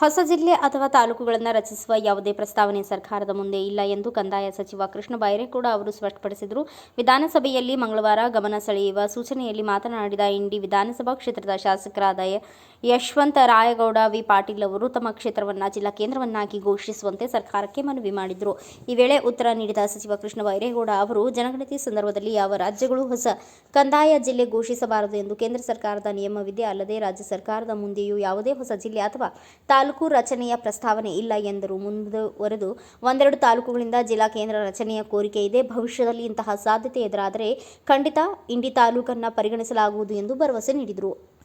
ಹೊಸ ಜಿಲ್ಲೆ ಅಥವಾ ತಾಲೂಕುಗಳನ್ನು ರಚಿಸುವ ಯಾವುದೇ ಪ್ರಸ್ತಾವನೆ ಸರ್ಕಾರದ ಮುಂದೆ ಇಲ್ಲ ಎಂದು ಕಂದಾಯ ಸಚಿವ ಕೃಷ್ಣ ಬೈರೇಗೌಡ ಅವರು ಸ್ಪಷ್ಟಪಡಿಸಿದರು. ವಿಧಾನಸಭೆಯಲ್ಲಿ ಮಂಗಳವಾರ ಗಮನ ಸೆಳೆಯುವ ಸೂಚನೆಯಲ್ಲಿ ಮಾತನಾಡಿದ ಇಂಡಿ ವಿಧಾನಸಭಾ ಕ್ಷೇತ್ರದ ಶಾಸಕರಾದ ಯಶವಂತ ರಾಯಗೌಡ, ವಿ. ಪಾಟೀಲ್ ಅವರು ತಮ್ಮ ಕ್ಷೇತ್ರವನ್ನು, ಜಿಲ್ಲಾ ಕೇಂದ್ರವನ್ನಾಗಿ ಘೋಷಿಸುವಂತೆ ಸರ್ಕಾರಕ್ಕೆ ಮನವಿ ಮಾಡಿದರು. ಈ ವೇಳೆ ಉತ್ತರ ನೀಡಿದ ಸಚಿವ ಕೃಷ್ಣ ಬೈರೇಗೌಡ ಅವರು, ಜನಗಣತಿ ಸಂದರ್ಭದಲ್ಲಿ ಯಾವ ರಾಜ್ಯಗಳು ಹೊಸ ಕಂದಾಯ ಜಿಲ್ಲೆ ಘೋಷಿಸಬಾರದು ಎಂದು ಕೇಂದ್ರ ಸರ್ಕಾರದ ನಿಯಮವಿದೆ ಅಲ್ಲದೆ ರಾಜ್ಯ ಸರ್ಕಾರದ ಮುಂದೆಯೂ ಯಾವುದೇ ಹೊಸ ಜಿಲ್ಲೆ ಅಥವಾ ತಾಲೂಕು ರಚನೆಯ ಪ್ರಸ್ತಾವನೆ ಇಲ್ಲ ಎಂದರು. ಮುಂದುವರೆದು ಒಂದೆರಡು ತಾಲೂಕುಗಳಿಂದ ಜಿಲ್ಲಾ ಕೇಂದ್ರ ರಚನೆಯ ಕೋರಿಕೆ ಇದೆ. ಭವಿಷ್ಯದಲ್ಲಿ ಇಂತಹ ಸಾಧ್ಯತೆ ಎದುರಾದರೆ ಖಂಡಿತ ಇಂಡಿ ತಾಲೂಕನ್ನು ಪರಿಗಣಿಸಲಾಗುವುದು ಎಂದು ಭರವಸೆ ನೀಡಿದರು.